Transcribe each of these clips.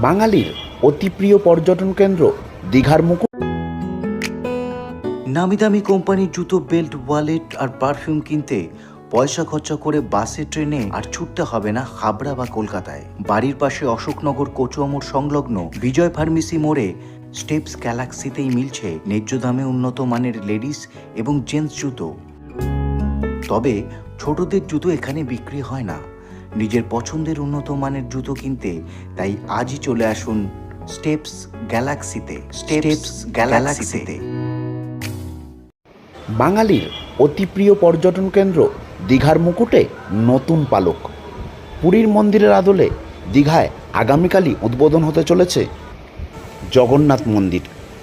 বাঙালির অতি প্রিয় পর্যটন কেন্দ্র, দীঘার মুকুট। নামি দামি কোম্পানির জুতো, বেল্ট, ওয়ালেট আর পারফিউম কিনতে পয়সা খরচা করে বাসে, ট্রেনে আর ছুটতে হবে না হাবড়া বা কলকাতায়। বাড়ির পাশে অশোকনগর কচুয়ামোড় সংলগ্ন বিজয় ফার্মেসি মোড়ে স্টেপস গ্যালাক্সিতেই মিলছে ন্যায্য দামে উন্নত মানের লেডিস এবং জেন্টস জুতো। তবে ছোটদের জুতো এখানে বিক্রি হয় না। নিজের পছন্দের উন্নত মানের জুতো কিনতে তাই আজই চলে আসুন স্টেপস গ্যালাক্সিতে। স্টেপস গ্যালাক্সিতে। বাঙালির অতি প্রিয় পর্যটন কেন্দ্র দীঘার মুকুটে নতুন পালক। পুরীর মন্দিরের আদলে দীঘায় আগামীকালই উদ্বোধন হতে চলেছে জগন্নাথ মন্দির।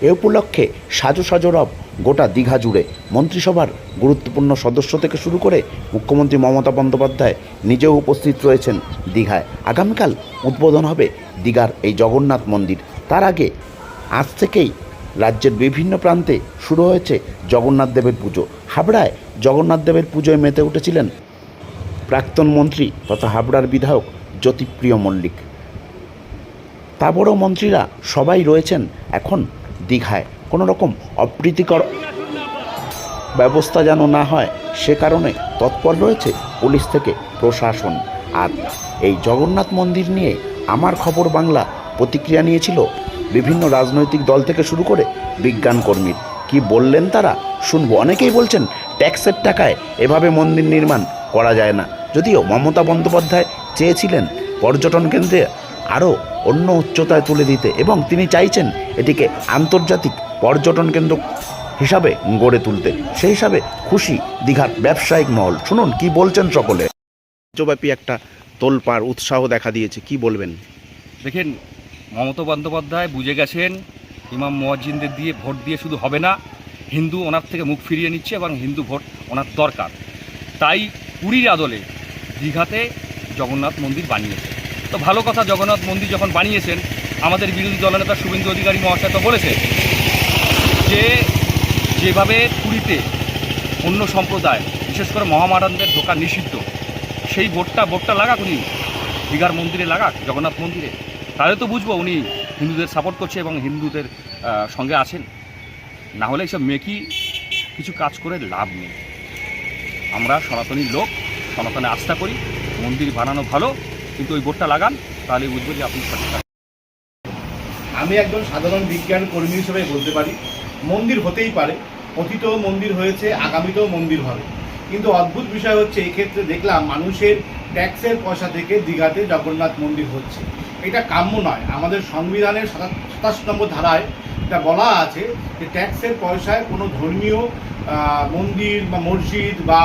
এ উপলক্ষে সাজো সাজো রব গোটা দীঘা জুড়ে মন্ত্রিসভার গুরুত্বপূর্ণ সদস্য থেকে শুরু করে মুখ্যমন্ত্রী মমতা বন্দ্যোপাধ্যায় নিজেও উপস্থিত রয়েছেন দীঘায়। আগামীকাল উদ্বোধন হবে দীঘার এই জগন্নাথ মন্দির। তার আগে আজ থেকেই রাজ্যের বিভিন্ন প্রান্তে শুরু হয়েছে জগন্নাথ দেবের পুজো। হাবড়ায় জগন্নাথ দেবের পুজোয় মেতে উঠেছিলেন প্রাক্তন মন্ত্রী তথা হাবড়ার বিধায়ক জ্যোতিপ্রিয় মল্লিক। তা বড় মন্ত্রীরা সবাই রয়েছেন এখন দীঘায়। কোনো রকম অপ্রীতিকর ব্যবস্থা যেন না হয়, সে কারণে তৎপর রয়েছে পুলিশ থেকে প্রশাসন। আর এই জগন্নাথ মন্দির নিয়ে আমার খবর বাংলা প্রতিক্রিয়া নিয়েছিল বিভিন্ন রাজনৈতিক দল থেকে শুরু করে বিজ্ঞান কর্মীর। কি বললেন তারা? শুনব। অনেকেই বলছেন, ট্যাক্সের টাকায় এভাবে মন্দির নির্মাণ করা যায় না। যদিও মমতা বন্দ্যোপাধ্যায় চেয়েছিলেন পর্যটন কেন্দ্রে আরও অন্য উচ্চতায় তুলে দিতে এবং তিনি চাইছেন এটিকে আন্তর্জাতিক পর্যটন কেন্দ্র হিসাবে গড়ে তুলতে। সেই হিসাবে খুশি দীঘার ব্যবসায়িক মহল। শুনুন কি বলছেন সকলে। রাজ্যব্যাপী একটা তোলপাড় উৎসাহ দেখা দিয়েছে কি বলবেন? দেখেন মমতা বন্দ্যোপাধ্যায় বুঝে গেছেন ইমাম মোয়াজ্জিনদের দিয়ে ভোট দিয়ে শুধু হবে না হিন্দু ওনার থেকে মুখ ফিরিয়ে নিচ্ছে এবং হিন্দু ভোট ওনার দরকার। তাই পুরীর আদলে দীঘাতে জগন্নাথ মন্দির বানিয়েছে। তো ভালো কথা জগন্নাথ মন্দির যখন বানিয়েছেন, আমাদের বিরোধী দলনেতা শুভেন্দু অধিকারী মহাশয় তো বলেছে যে যেভাবে পুরীতে অন্য সম্প্রদায়, বিশেষ করে মহামারানদের ঢোকা নিষিদ্ধ, সেই ভোটটা ভোটটা লাগাক উনি, দীঘার মন্দিরে লাগাক, জগন্নাথ মন্দিরে। তাহলে তো বুঝব উনি হিন্দুদের সাপোর্ট করছে এবং হিন্দুদের সঙ্গে আছেন। না হলে এইসব মেকি কিছু কাজ করে লাভ নেই। আমরা সনাতনী লোক, সনাতনে আস্থা করি, মন্দির বানানো ভালো কিন্তু ওই বোর্ডটা লাগান, তাহলে বুঝব যে আপনি সঠিক আমি একজন সাধারণ বিজ্ঞান কর্মী হিসেবে বলতে পারি, মন্দির হতেই পারে অতীতেও মন্দির হয়েছে, আগামীতেও মন্দির হবে। কিন্তু অদ্ভুত বিষয় হচ্ছে, এই ক্ষেত্রে দেখলাম মানুষের ট্যাক্সের পয়সা থেকে দীঘাতে জগন্নাথ মন্দির হচ্ছে। এটা কাম্য নয়। আমাদের সংবিধানের সাতাশ নম্বর ধারায় এটা বলা আছে যে ট্যাক্সের পয়সায় কোনো ধর্মীয় মন্দির বা মসজিদ বা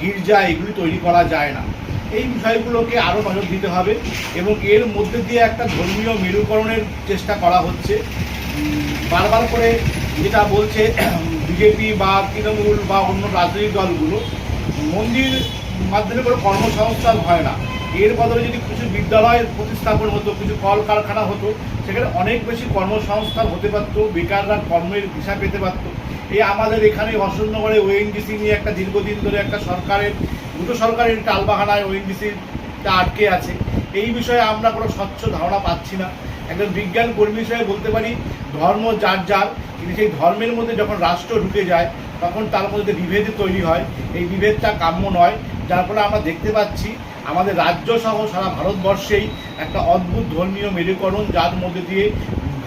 গির্জা এগুলি তৈরি করা যায় না। এই বিষয়গুলোকে আরও নজর দিতে হবে এবং এর মধ্যে দিয়ে একটা ধর্মীয় মেরুকরণের চেষ্টা করা হচ্ছে। বারবার করে যেটা বলছে বিজেপি বা তৃণমূল বা অন্য রাজনৈতিক দলগুলো, মন্দির মাধ্যমে কোনো কর্মসংস্থান হয় না। এর বদলে যদি কিছু বিদ্যালয় প্রতিস্থাপন হতো, কিছু কলকারখানা হতো, সেখানে অনেক বেশি কর্মসংস্থান হতে পারতো, বেকাররা কর্মের দিশা পেতে পারতো। এই আমাদের এখানে অশোকনগরে ওএনজিসি নিয়ে একটা দীর্ঘদিন ধরে একটা সরকারের দুটো সরকারের টালবাহানায় ওএনজিসিটা আটকে আছে। এই বিষয়ে আমরা কোনো স্বচ্ছ ধারণা পাচ্ছি না। একজন বিজ্ঞান কর্মী হিসেবে বলতে পারি, ধর্ম যার যার কিন্তু সেই ধর্মের মধ্যে যখন রাষ্ট্র ঢুকে যায়, তখন তার মধ্যে বিভেদ তৈরি হয়। এই বিভেদটা কাম্য নয়। যার ফলে আমরা দেখতে পাচ্ছি, আমাদের রাজ্য সহ সারা ভারতবর্ষেই একটা অদ্ভুত ধর্মীয় মেরুকরণ যার মধ্যে দিয়ে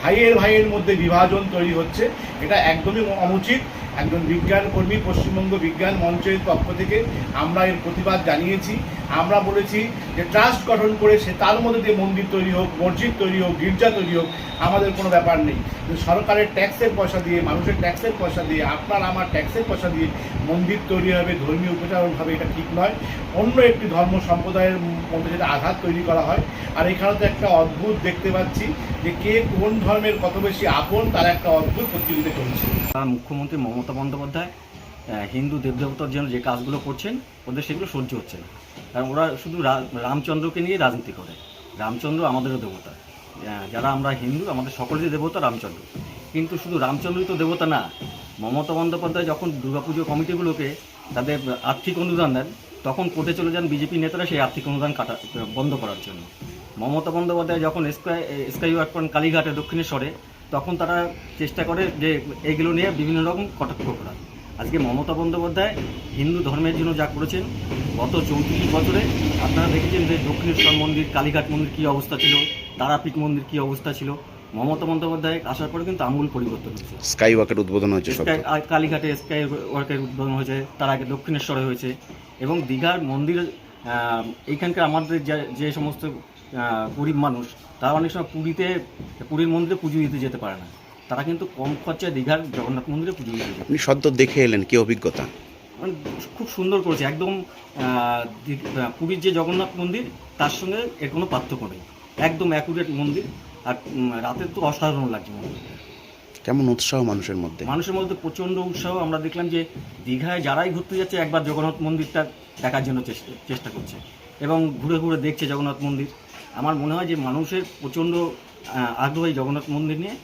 ভাইয়ের ভাইয়ের মধ্যে বিভাজন তৈরি হচ্ছে। এটা একদমই অনুচিত। একজন বিজ্ঞান কর্মী, পশ্চিমবঙ্গ বিজ্ঞান মঞ্চের পক্ষ থেকে আমরা এর প্রতিবাদ জানিয়েছি। আমরা বলেছি যে ট্রাস্ট গঠন করে সে তার মধ্যে দিয়ে মন্দির তৈরি হোক, মসজিদ তৈরি হোক, গির্জা তৈরি হোক, আমাদের কোনো ব্যাপার নেই। সরকারের ট্যাক্সের পয়সা দিয়ে, মানুষের ট্যাক্সের পয়সা দিয়ে, আপনার আমার ট্যাক্সের পয়সা দিয়ে মন্দির তৈরি হবে, ধর্মীয় উপচারণ হবে, এটা ঠিক নয়। অন্য একটি ধর্ম সম্প্রদায়ের মধ্যে যেটা আঘাত তৈরি করা হয়, আর এখানে তো একটা অদ্ভুত দেখতে পাচ্ছি যে কে কোন ধর্মের কত বেশি আপন, তার একটা অদ্ভুত প্রতিযোগিতা চলছে। আর মুখ্যমন্ত্রী মমতা বন্দ্যোপাধ্যায় হিন্দু দেবদেবতার জন্য যে কাজগুলো করছেন, ওদের সেগুলো সহ্য হচ্ছে না। কারণ ওরা শুধু রামচন্দ্রকে নিয়ে রাজনীতি করে। রামচন্দ্র আমাদেরও দেবতা। যারা আমরা হিন্দু, আমাদের সকলেরই দেবতা রামচন্দ্র। কিন্তু শুধু রামচন্দ্রই তো দেবতা না, মমতা বন্দ্যোপাধ্যায় যখন দুর্গাপুজো কমিটিগুলোকে তাদের আর্থিক অনুদান দেন, তখন কোর্টে চলে যান বিজেপি নেতারা সেই আর্থিক অনুদান কাটা, বন্ধ করার জন্য। মমতা বন্দ্যোপাধ্যায় যখন স্কাই স্কাই ওয়ার্ক পয়েন্ট কালীঘাটে দক্ষিণেশ্বরে তখন তারা চেষ্টা করে যে এগুলো নিয়ে বিভিন্ন রকম কটাক্ষ করা। আজকে মমতা বন্দ্যোপাধ্যায় হিন্দু ধর্মের জন্য যা করেছেন গত চৌত্রিশ বছরে আপনারা দেখেছেন যে দক্ষিণেশ্বর মন্দির কালীঘাট মন্দির কী অবস্থা ছিল তারাপীঠ মন্দির কী অবস্থা ছিল। মমতা বন্দ্যোপাধ্যায় আসার পরে কিন্তু আমূল পরিবর্তন হয়েছে। স্কাই ওয়াকের উদ্বোধন হয়েছে কালীঘাটে স্কাই ওয়ার্কের উদ্বোধন হয়েছে তার আগে দক্ষিণেশ্বরে হয়েছে। এবং দীঘার মন্দির এইখানকার আমাদের যে যে সমস্ত গরিব মানুষ তারা অনেক সময় পুরীতে পুরীর মন্দিরে পুজো দিতে যেতে পারে না। তারা কিন্তু কম খরচায় দীঘার জগন্নাথ মন্দিরে পুজো দিতে যায় আপনি সদ্য দেখে এলেন কি অভিজ্ঞতা? মানে খুব সুন্দর করেছে। একদম পুরীর যে জগন্নাথ মন্দির তার সঙ্গে এর কোনো পার্থক্য নেই। একদম অ্যাকুরেট মন্দির। আর রাতে তো অসাধারণ লাগছে মন্দির কেমন উৎসাহ মানুষের মধ্যে? মানুষের মধ্যে প্রচণ্ড উৎসাহ। আমরা দেখলাম যে দীঘায় যারাই ঘুরতে যাচ্ছে একবার জগন্নাথ মন্দিরটা দেখার জন্য চেষ্টা চেষ্টা করছে। এবং ঘুরে ঘুরে দেখছে জগন্নাথ মন্দির। আমার মনে হয় যে মানুষের প্রচণ্ড আগ্রহ এই জগন্নাথ মন্দির নিয়ে